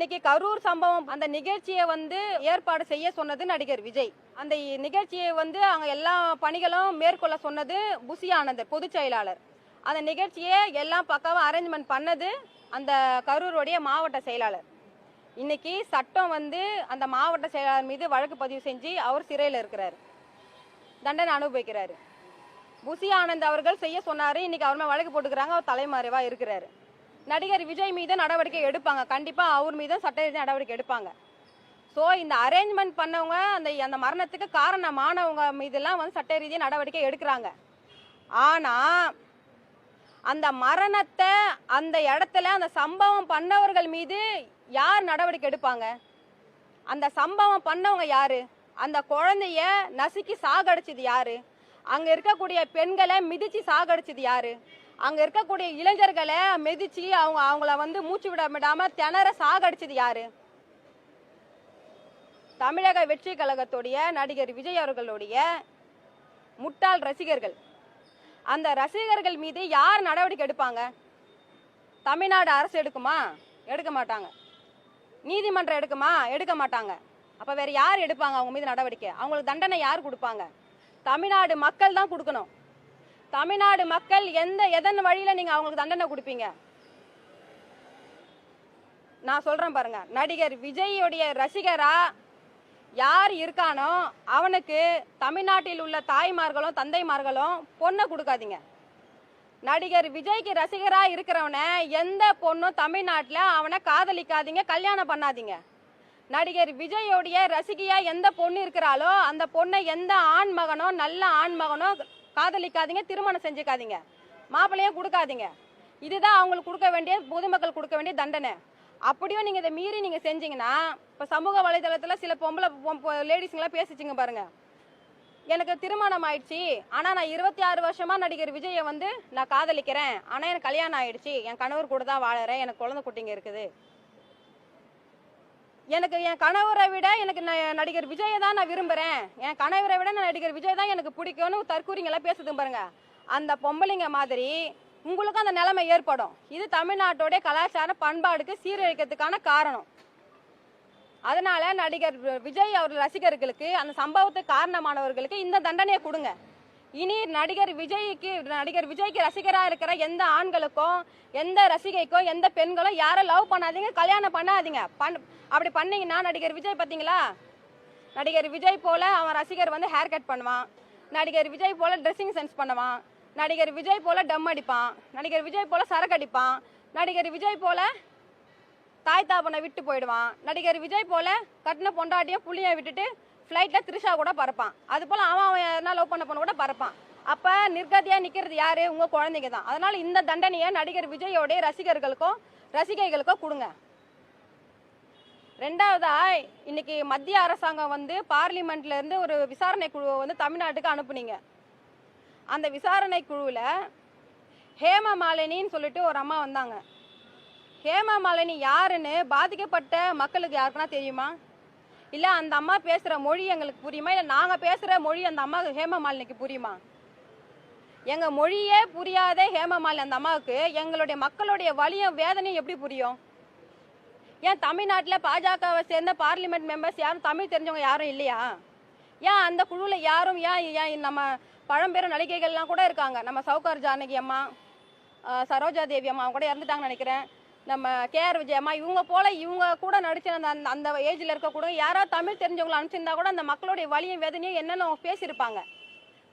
இன்னைக்கு கரூர் சம்பவம் அந்த நிகழ்ச்சியை வந்து ஏற்பாடு செய்ய சொன்னது நடிகர் விஜய். அந்த நிகழ்ச்சியை வந்து அங்க எல்லா பணிகளும் மேற்கொள்ள சொன்னது புசி ஆனந்தர் பொதுச் செயலாளர். அந்த நிகழ்ச்சியை எல்லாம் பக்காவா அரேஞ்ச்மெண்ட் பண்ணது அந்த கரூருடைய மாவட்ட செயலாளர். இன்னைக்கு சட்டம் வந்து அந்த மாவட்ட செயலாளர் மீது வழக்கு பதிவு செஞ்சு அவர் சிறையில் இருக்கிறார். தண்டனை அனுபவிக்கிறாரு. புசி ஆனந்த் அவர்கள் செய்ய சொன்னாரு இன்னைக்கு அவர் வழக்கு போட்டுக்கிறாங்க அவர் தலைமறைவா இருக்கிறாரு. நடிகர் விஜய் மீது நடவடிக்கை எடுப்பாங்க. கண்டிப்பாக அவர் மீது சட்ட நடவடிக்கை எடுப்பாங்க. ஸோ இந்த அரேஞ்ச்மெண்ட் பண்ணவங்க அந்த அந்த மரணத்துக்கு காரணமானவங்க மீதெல்லாம் வந்து சட்ட ரீதியாக நடவடிக்கை எடுக்கிறாங்க. ஆனால் அந்த மரணத்தை அந்த இடத்துல அந்த சம்பவம் பண்ணவர்கள் மீது யார் நடவடிக்கை எடுப்பாங்க? அந்த சம்பவம் பண்ணவங்க யாரு? அந்த குழந்தைய நசுக்கி சாகடிச்சது யாரு? அங்கே இருக்கக்கூடிய பெண்களை மிதிச்சு சாகடிச்சது யாரு? அங்க இருக்கக்கூடிய இளைஞர்களை மெதிச்சு அவங்க அவங்கள வந்து மூச்சு விட விடாம திணற சாகடிச்சது யாரு? தமிழக வெற்றி கழகத்துடைய நடிகர் விஜய் அவர்களுடைய முட்டாள் ரசிகர்கள். அந்த ரசிகர்கள் மீது யார் நடவடிக்கை எடுப்பாங்க? தமிழ்நாடு அரசு எடுக்குமா? எடுக்க மாட்டாங்க. நீதிமன்றம் எடுக்குமா? எடுக்க மாட்டாங்க. அப்ப வேற யார் எடுப்பாங்க அவங்க மீது நடவடிக்கை? அவங்களுக்கு தண்டனை யார் கொடுப்பாங்க? தமிழ்நாடு மக்கள் தான் கொடுக்கணும். தமிழ்நாடு மக்கள் எந்த எதன் வழியில நீங்க அவங்களுக்கு தண்டனை கொடுப்பீங்க? நான் சொல்றேன் பாருங்க. நடிகர் விஜயுடைய ரசிகரா யார் இருக்கானோ அவனுக்கு தமிழ்நாட்டில் உள்ள தாய்மார்களும் தந்தைமார்களும் பொண்ணை கொடுக்காதீங்க. நடிகர் விஜய்க்கு ரசிகரா இருக்கிறவன எந்த பொண்ணும் தமிழ்நாட்டில் அவனை காதலிக்காதீங்க கல்யாணம் பண்ணாதீங்க. நடிகர் விஜயோடைய ரசிகையா எந்த பொண்ணு இருக்கிறாளோ அந்த பொண்ணை எந்த ஆண் மகனோ நல்ல ஆண் மகனோ காதலிக்காதீங்க திருமணம் செஞ்சுக்காதீங்க. மாப்பிள்ளையும் கொடுக்காதீங்க. இதுதான் அவங்களுக்கு கொடுக்க வேண்டிய பொதுமக்கள் கொடுக்க வேண்டிய தண்டனை. அப்படியும் நீங்க இதை மீறி நீங்க செஞ்சீங்கன்னா இப்ப சமூக வலைதளத்துல சில பொம்பளை லேடிஸ்ங்களாம் பேசிச்சுங்க பாருங்க. எனக்கு திருமணம் ஆயிடுச்சு ஆனா நான் இருபத்தி ஆறு வருஷமா நடிகர் விஜயை வந்து நான் காதலிக்கிறேன். ஆனா எனக்கு கல்யாணம் ஆயிடுச்சு என் கணவர் கூட தான் வாழறேன் எனக்கு குழந்தை குட்டிங்க இருக்குது. எனக்கு என் கணவரை விட எனக்கு நடிகர் விஜயை தான் நான் விரும்புறேன். என் கணவரை விட நான் நடிகர் விஜய் தான் எனக்கு பிடிக்கும்னு தற்கூறிங்கெல்லாம் பேசுதுங்க பாருங்க. அந்த பொம்பளைங்க மாதிரி உங்களுக்கும் அந்த நிலைமை ஏற்படும். இது தமிழ்நாட்டோடைய கலாச்சார பண்பாடுக்கு சீரழிக்கிறதுக்கான காரணம். அதனால நடிகர் விஜய் அவர் ரசிகர்களுக்கு அந்த சம்பவத்துக்கு காரணமானவர்களுக்கு இந்த தண்டனையை கொடுங்க. இனி நடிகர் விஜய்க்கு நடிகர் விஜய்க்கு ரசிகராக இருக்கிற எந்த ஆண்களுக்கும் எந்த ரசிகைக்கும் எந்த பெண்களும் யாரும் லவ் பண்ணாதீங்க கல்யாணம் பண்ணாதீங்க. பண் அப்படி பண்ணீங்கன்னா நடிகர் விஜய் பார்த்தீங்களா? நடிகர் விஜய் போல அவன் ரசிகர் வந்து ஹேர் கட் பண்ணுவான். நடிகர் விஜய் போல ட்ரெஸ்ஸிங் சென்ஸ் பண்ணுவான். நடிகர் விஜய் போல டம் அடிப்பான். நடிகர் விஜய் போல சரக்கு அடிப்பான். நடிகர் விஜய் போல தாய் தாப்பனை விட்டு போயிடுவான். நடிகர் விஜய் போல கட்டின பொண்டாட்டியும் புள்ளியை விட்டுட்டு ஃப்ளைட்டில் த்ரிஷா கூட பறப்பான். அது போல் அவன் அவன் யாருனா லவ் பண்ண பொண்ணு கூட பறப்பான். அப்போ நிர்கதியாக நிற்கிறது யார்? உங்கள் குழந்தைங்க தான் அதனால் இந்த தண்டனையை நடிகர் விஜயோடைய ரசிகர்களுக்கும் ரசிகைகளுக்கும் கொடுங்க. ரெண்டாவதா இன்னைக்கு மத்திய அரசாங்கம் வந்து பார்லிமெண்ட்ல இருந்து ஒரு விசாரணை குழுவை வந்து தமிழ்நாட்டுக்கு அனுப்புனீங்க. அந்த விசாரணை குழுவில் ஹேம மாலினின்னு சொல்லிட்டு ஒரு அம்மா வந்தாங்க. ஹேம மாலினி யாருன்னு பாதிக்கப்பட்ட மக்களுக்கு யாருக்குன்னா தெரியுமா? இல்லை அந்த அம்மா பேசுகிற மொழி எங்களுக்கு புரியுமா? இல்லை நாங்கள் பேசுகிற மொழி அந்த அம்மாவுக்கு ஹேமமாலினிக்கு புரியுமா? எங்கள் மொழியே புரியாத ஹேமமாலினி அந்த அம்மாவுக்கு. எங்களுடைய மக்களுடைய வலியும் வேதனையும் எப்படி புரியும்? ஏன் தமிழ்நாட்டில் பாஜகவை சேர்ந்த பார்லிமெண்ட் மெம்பர்ஸ் யாரும் தமிழ் தெரிஞ்சவங்க யாரும் இல்லையா? ஏன் அந்த குழுவில் யாரும் ஏன் ஏன் நம்ம பழம்பெரும் நடிகைகள்லாம் கூட இருக்காங்க. நம்ம சவுகார் ஜானகி அம்மா சரோஜா தேவி அம்மா அவங்க கூட இறந்துட்டாங்கன்னு நினைக்கிறேன். நம்ம கேஆர் விஜயம்மா இவங்க போல இவங்க கூட நடிச்ச அந்த அந்த- ஏஜில் ஏஜ்ல இருக்க கூட யாராவது தமிழ் தெரிஞ்சவங்களை அனுப்பிச்சிருந்தா கூட அந்த மக்களுடைய வலியும் வேதனையும் என்னென்ன அவங்க பேசியிருப்பாங்க.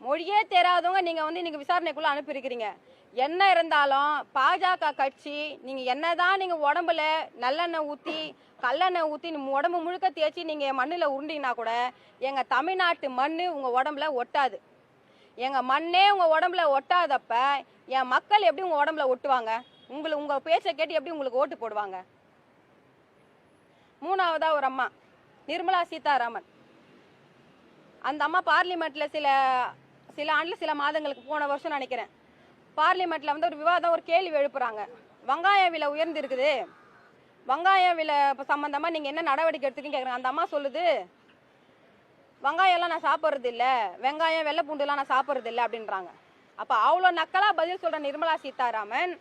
மொழியே தெரியாதவங்க நீங்க வந்து இன்னைக்கு விசாரணைக்குள்ள அனுப்பியிருக்கிறீங்க. என்ன இருந்தாலும் பாஜக கட்சி நீங்க என்னதான் நீங்க உடம்புல நல்லெண்ணெய் ஊத்தி கல்லெண்ணெய் ஊத்தி உடம்பு முழுக்க தேய்ச்சி நீங்க மண்ணில் உருண்டிங்கன்னா கூட எங்க தமிழ்நாட்டு மண்ணு உங்க உடம்புல ஒட்டாது. எங்க மண்ணே உங்க உடம்புல ஒட்டாதப்ப என் மக்கள் எப்படி உங்க உடம்புல ஒட்டுவாங்க? உங்களை உங்க பேச்சை கேட்டு எப்படி உங்களுக்கு ஓட்டு போடுவாங்க? மூணாவதா ஒரு அம்மா நிர்மலா சீதாராமன். அந்த அம்மா பார்லிமெண்ட்ல சில சில ஆண்டுல சில மாதங்களுக்கு போன வருஷம் நினைக்கிறேன். பார்லிமெண்ட்ல வந்து ஒரு விவாதம் ஒரு கேள்வி எழுப்புறாங்க. வெங்காய விலை உயர்ந்து இருக்குது வெங்காய விலை சம்பந்தமா நீங்க என்ன நடவடிக்கை எடுத்துக்கீங்க கேக்குறாங்க. அந்த அம்மா சொல்லுது வெங்காயம் எல்லாம் நான் சாப்பிட்றது இல்ல. வெங்காயம் வெள்ளை பூண்டுலாம் நான் சாப்பிட்றது இல்லை. அப்படின்றாங்க. அப்ப அவ்வளோ நக்கலா பதில் சொல்ற நிர்மலா சீதாராமன்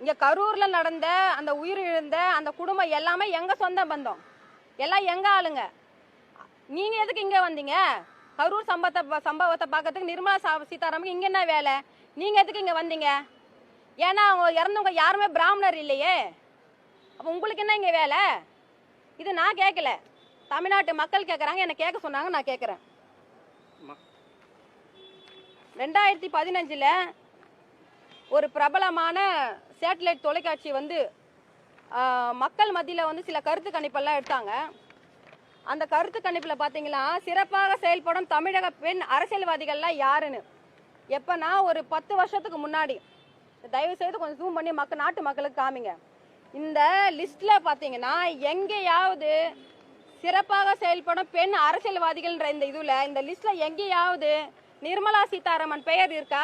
இங்க கரூர்ல நடந்த அந்த உயிர் இழந்த அந்த குடும்பம் எல்லாமே எங்க சொந்த பந்தம்? எல்லாம் எங்க ஆளுங்க? நீங்க எதுக்கு இங்க வந்தீங்க? கரூர் சம்பவத்தை ப- சம்பவத்தை பார்க்கறதுக்கு நிர்மலா சா- சீதாராமுக்கு இங்க என்ன வேலை? நீங்க எதுக்கு இங்க வந்தீங்க? ஏன்னா அவங்க இறந்தவங்க யாருமே பிராமணர் இல்லையே. அப்போ உங்களுக்கு என்ன இங்க வேலை? இது நான் கேட்கல தமிழ்நாட்டு மக்கள் கேட்குறாங்க என்ன கேட்க சொன்னாங்க நான் கேட்குறேன் ரெண்டாயிரத்தி பதினஞ்சில் ஒரு பிரபலமான சேட்டலைட் தொலைக்காட்சி வந்து மக்கள் மத்தியில் வந்து சில கருத்து கணிப்பெல்லாம் எடுத்தாங்க. அந்த கருத்து கணிப்பில் பார்த்தீங்கன்னா சிறப்பாக செயல்படும் தமிழக பெண் அரசியல்வாதிகள்லாம் யாருன்னு? எப்பனா ஒரு பத்து வருஷத்துக்கு முன்னாடி தயவு செய்து கொஞ்சம் ஜூம் பண்ணி மக்கள் நாட்டு மக்களுக்கு காமிங்க. இந்த லிஸ்ட்ல பார்த்தீங்கன்னா எங்கேயாவது சிறப்பாக செயல்படும் பெண் அரசியல்வாதிகள்ன்ற இந்த இதுல இந்த லிஸ்ட்ல எங்கேயாவது நிர்மலா சீதாராமன் பெயர் இருக்கா?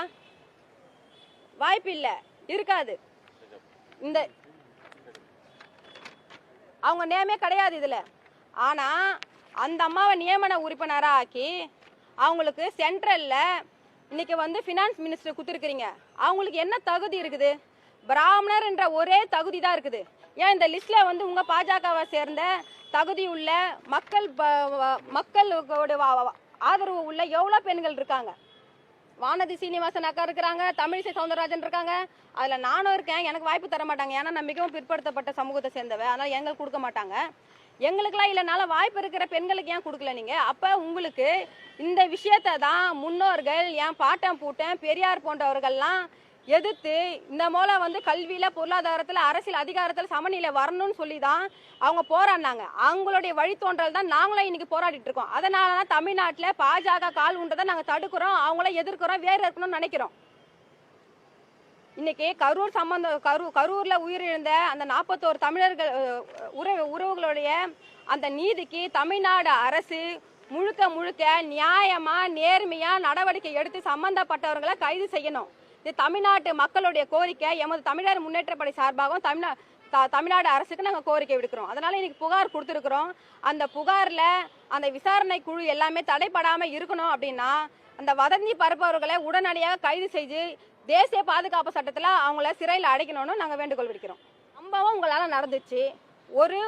வாய்ப்பு இல்லை இருக்காது. இந்த அவங்க நேமே கிடையாது இதில். ஆனால் அந்த அம்மாவை நியமன உறுப்பினராக ஆக்கி அவங்களுக்கு சென்ட்ரலில் இன்னைக்கு வந்து ஃபினான்ஸ் மினிஸ்டர் கொடுத்துருக்குறீங்க. அவங்களுக்கு என்ன தகுதி இருக்குது? பிராமணர் என்ற ஒரே தகுதி தான் இருக்குது. ஏன் இந்த லிஸ்ட்டில் வந்து உங்கள் பாஜகவை சேர்ந்த தகுதி உள்ள மக்கள் மக்களோட ஆதரவு உள்ள எவ்வளோ பெண்கள் இருக்காங்க? வானதி சீனிவாசன் அக்கா இருக்கிறாங்க தமிழிசை சவுந்தரராஜன் இருக்காங்க. அதில் நானும் இருக்கேன் எனக்கு வாய்ப்பு தர மாட்டாங்க. ஏன்னா நான் மிகவும் பிற்படுத்தப்பட்ட சமூகத்தை சேர்ந்தவ. அதனால் எங்களுக்கு கொடுக்க மாட்டாங்க. எங்களுக்கெல்லாம் இல்லைனால வாய்ப்பு இருக்கிற பெண்களுக்கு ஏன் கொடுக்கல நீங்கள் அப்போ உங்களுக்கு இந்த விஷயத்தை தான் முன்னோர்கள் என் பாட்டம் பூட்டன் பெரியார் போன்றவர்கள்லாம் எதிர்த்து இந்த மூலம் வந்து கல்வியில பொருளாதாரத்துல அரசியல் அதிகாரத்துல சமநிலை வரணும்னு சொல்லி தான் அவங்க போராடினாங்க. அவங்களுடைய வழித்தோன்றல் தான் நாங்களும் இன்னைக்கு போராடிட்டு இருக்கோம். அதனால தான் தமிழ்நாட்டில் பாஜக கால் உண்டதை நாங்கள் தடுக்கிறோம் அவங்கள எதிர்க்கிறோம் வேறு இருக்கணும்னு நினைக்கிறோம். இன்னைக்கு கரூர் சம்பந்த கரூர் கரூர்ல உயிரிழந்த அந்த நாற்பத்தோரு தமிழர்கள் உறவு உறவுகளுடைய அந்த நீதிக்கு தமிழ்நாடு அரசு முழுக்க முழுக்க நியாயமா நேர்மையா நடவடிக்கை எடுத்து சம்பந்தப்பட்டவர்களை கைது செய்யணும். இது தமிழ்நாட்டு மக்களுடைய கோரிக்கை எமது தமிழர் முன்னேற்றப்படை சார்பாகவும் தமிழ்நா தமிழ்நாடு அரசுக்கு நாங்கள் கோரிக்கை விடுக்கிறோம். அதனால இன்னைக்கு புகார் கொடுத்துருக்குறோம். அந்த புகாரில் அந்த விசாரணை குழு எல்லாமே தடைப்படாமல் இருக்கணும் அப்படின்னா அந்த வதந்தி பரப்பவர்களை உடனடியாக கைது செய்து தேசிய பாதுகாப்பு சட்டத்தில் அவங்கள சிறையில் அடைக்கணும்னு நாங்கள் வேண்டுகோள் விடுக்கிறோம். சம்பவம் உங்களால் நடந்துச்சு. ஒரு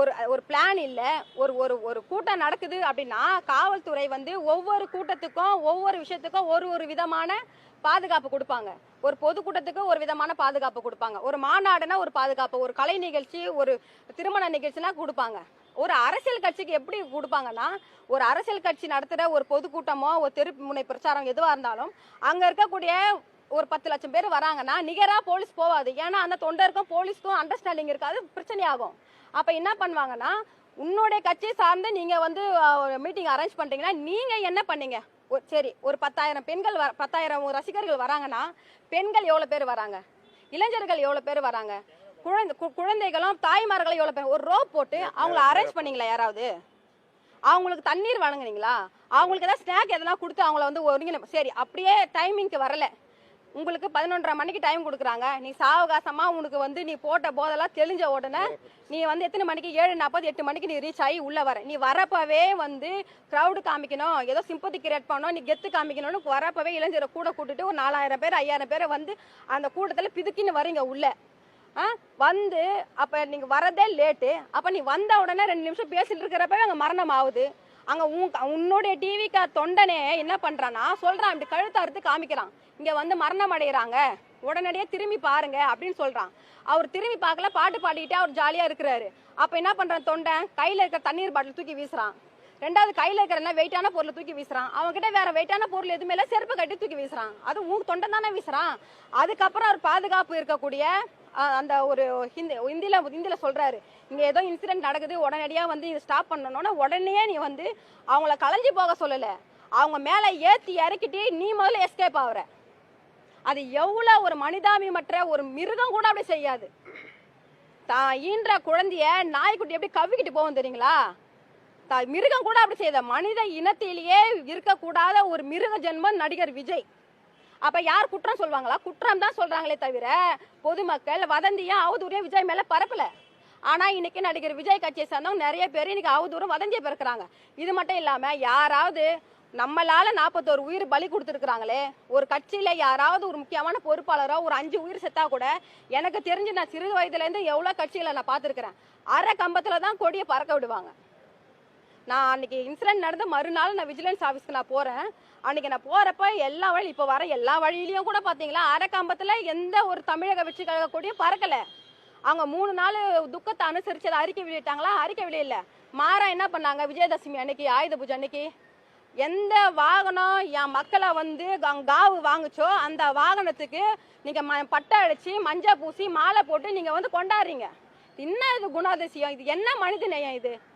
ஒரு ஒரு பிளான் இல்லை. ஒரு ஒரு ஒரு கூட்டம் நடக்குது அப்படின்னா காவல்துறை வந்து ஒவ்வொரு கூட்டத்துக்கும் ஒவ்வொரு விஷயத்துக்கும் ஒரு ஒரு விதமான பாதுகாப்பு கொடுப்பாங்க. ஒரு பொதுக்கூட்டத்துக்கு ஒரு விதமான பாதுகாப்பு கொடுப்பாங்க. ஒரு மாநாடுனா ஒரு பாதுகாப்பு ஒரு கலை நிகழ்ச்சி ஒரு திருமண நிகழ்ச்சினா கொடுப்பாங்க. ஒரு அரசியல் கட்சிக்கு எப்படி கொடுப்பாங்கன்னா ஒரு அரசியல் கட்சி நடத்துகிற ஒரு பொதுக்கூட்டமோ ஒரு தெரு முனை பிரச்சாரம் எதுவாக இருந்தாலும் அங்கே இருக்கக்கூடிய ஒரு பத்து லட்சம் பேர் வராங்கன்னா நிகரா போலீஸ் போகாது ஏன்னா அந்த தொண்டருக்கும் போலீஸ்க்கும் அண்டர்ஸ்டாண்டிங் இருக்காது பிரச்சனை ஆகும் அப்ப என்ன பண்ணுவாங்கன்னா உன்னுடைய கட்சியை சார்ந்து நீங்க வந்து மீட்டிங் அரேஞ்ச் பண்றீங்கன்னா நீங்க என்ன பண்ணீங்க? சரி ஒரு பத்தாயிரம் பெண்கள் வர- பத்தாயிரம் ரசிகர்கள் வராங்கன்னா பெண்கள் எவ்வளவு பேர் வராங்க? இளைஞர்கள் எவ்வளவு பேர் வராங்க? குழந்தை கு- குழந்தைகளும் தாய்மார்களும் எவ்வளவு பேர் ஒரு ரோப் போட்டு அவங்கள அரேஞ்ச் பண்ணீங்களா யாராவது? அவங்களுக்கு தண்ணீர் வழங்குனீங்களா? அவங்களுக்கு ஏதாவது ஸ்நாக் எதனா கொடுத்து அவங்கள வந்து ஒருங்கின சரி அப்படியே டைமிங்க்கு வரல. உங்களுக்கு பதினொன்றரை மணிக்கு டைம் கொடுக்குறாங்க. நீ சாவகாசமா உனக்கு வந்து நீ போட்ட போதெல்லாம் தெளிஞ்ச உடனே நீ வந்து எத்தனை மணிக்கு? ஏழு நாற்பது எட்டு மணிக்கு நீ ரீச் ஆகி உள்ள வர. நீ வரப்பவே வந்து க்ரௌடு காமிக்கணும். ஏதோ சிம்பத்தி கிரியேட் பண்ணணும். நீ கெத்து காமிக்கணும்னு வரப்பவே இளைஞரை கூட கூட்டிட்டு ஒரு நாலாயிரம் பேர் ஐயாயிரம் பேரை வந்து அந்த கூட்டத்தில் பிதுக்கின்னு வரீங்க உள்ள. வந்து அப்போ நீங்கள் வரதே லேட்டு அப்போ நீ வந்த உடனே ரெண்டு நிமிஷம் பேசிட்டு இருக்கிறப்பவே அங்கே மரணம் ஆகுது. அங்கே உன் உன்னுடைய டிவிக்கு தொண்டனே என்ன பண்ணுறான்னா சொல்கிறான் இப்படி கழுத்து அறுத்து காமிக்கிறான். இங்கே வந்து மரணம் அடைகிறாங்க உடனடியாக திரும்பி பாருங்க அப்படின்னு சொல்கிறான் அவர் திரும்பி பார்க்கல பாட்டு பாடிக்கிட்டே அவர் ஜாலியாக இருக்கிறாரு. அப்போ என்ன பண்ணுறான் தொண்டன்? கையில் இருக்கிற தண்ணீர் பாட்டில் தூக்கி வீசுறான். ரெண்டாவது கையில் இருக்கிற என்ன வெயிட்டான பொருளை தூக்கி வீசுறான். அவன்கிட்ட வேற வெயிட்டான பொருள் எதுவுமே இல்லை செருப்பு கட்டி தூக்கி வீசுறான். அது உன் தொண்டன் தானே வீசுறான். அதுக்கப்புறம் அவர் பாதுகாப்பு இருக்கக்கூடிய அந்த ஒரு ஹிந்தி ஹிந்தியில ஹிந்தியில சொல்றாரு. இங்க ஏதோ இன்சிடென்ட் நடக்குது உடனடியா வந்து இது ஸ்டாப் பண்ணணும்னா உடனே நீ வந்து அவங்கள கலைஞ்சு போக சொல்லல. அவங்க மேல ஏத்தி இறக்கிட்டு நீ முதல்ல எஸ்கேப் ஆகுற அது எவ்வளோ ஒரு மனிதாபிமற்ற ஒரு மிருகம் கூட அப்படி செய்யாது. தான் ஈன்ற குழந்தைய நாய்க்குட்டி எப்படி கவ்விக்கிட்டு போகும் தெரியுங்களா? த- மிருகம் கூட அப்படி செய்த. மனித இனத்திலேயே இருக்கக்கூடாத ஒரு மிருக ஜென்மம் நடிகர் விஜய். அப்ப யார் குற்றம் சொல்லுவாங்களா குற்றம் தான் சொல்றாங்களே தவிர பொதுமக்கள் வதந்தியா அவதூறையும் விஜய் மேல பரப்பல. ஆனா இன்னைக்கு நடிகர் விஜய் கட்சியை சேர்ந்தவங்க நிறைய பேர் இன்னைக்கு அவதூறும் வதந்தியை பிறக்கிறாங்க இது மட்டும் இல்லாம யாராவது நம்மளால நாற்பத்தோரு உயிர் பலி கொடுத்துருக்குறாங்களே ஒரு கட்சியில யாராவது ஒரு முக்கியமான பொறுப்பாளரோ ஒரு அஞ்சு உயிர் செத்தா கூட எனக்கு தெரிஞ்சு நான் சிறு வயதுல இருந்து எவ்வளவு கட்சிகளை நான் பார்த்துருக்கிறேன். அரை கம்பத்துல தான் கொடியை பறக்க விடுவாங்க. நான் அன்னைக்கு இன்சிடென்ட் நடந்த மறுநாள் நான் விஜிலன்ஸ் ஆஃபீஸ்க்கு நான் போறேன். அன்னைக்கு நான் போறப்ப எல்லா வழி இப்போ வர எல்லா வழியிலையும் கூட பாத்தீங்களா அரை எந்த ஒரு தமிழக வெற்றி கழக கொடியும் பறக்கல. அவங்க மூணு நாள் துக்கத்தை அனுசரிச்சு அதை அறிக்கை வெளியிட்டாங்களா? அறிக்கை வெளியில. மாறா என்ன பண்ணாங்க? விஜயதசமி அன்னைக்கு ஆயுத பூஜை அன்னைக்கு? எந்த வாகனம் என் மக்களை வந்து காவு வாங்குச்சோ அந்த வாகனத்துக்கு நீங்க ம- பட்டை அடிச்சு மஞ்சள் பூசி மாலை போட்டு நீங்க வந்து கொண்டாடுறீங்க. என்ன இது குணாதிசயம்? இது என்ன மனித நேயம் இது?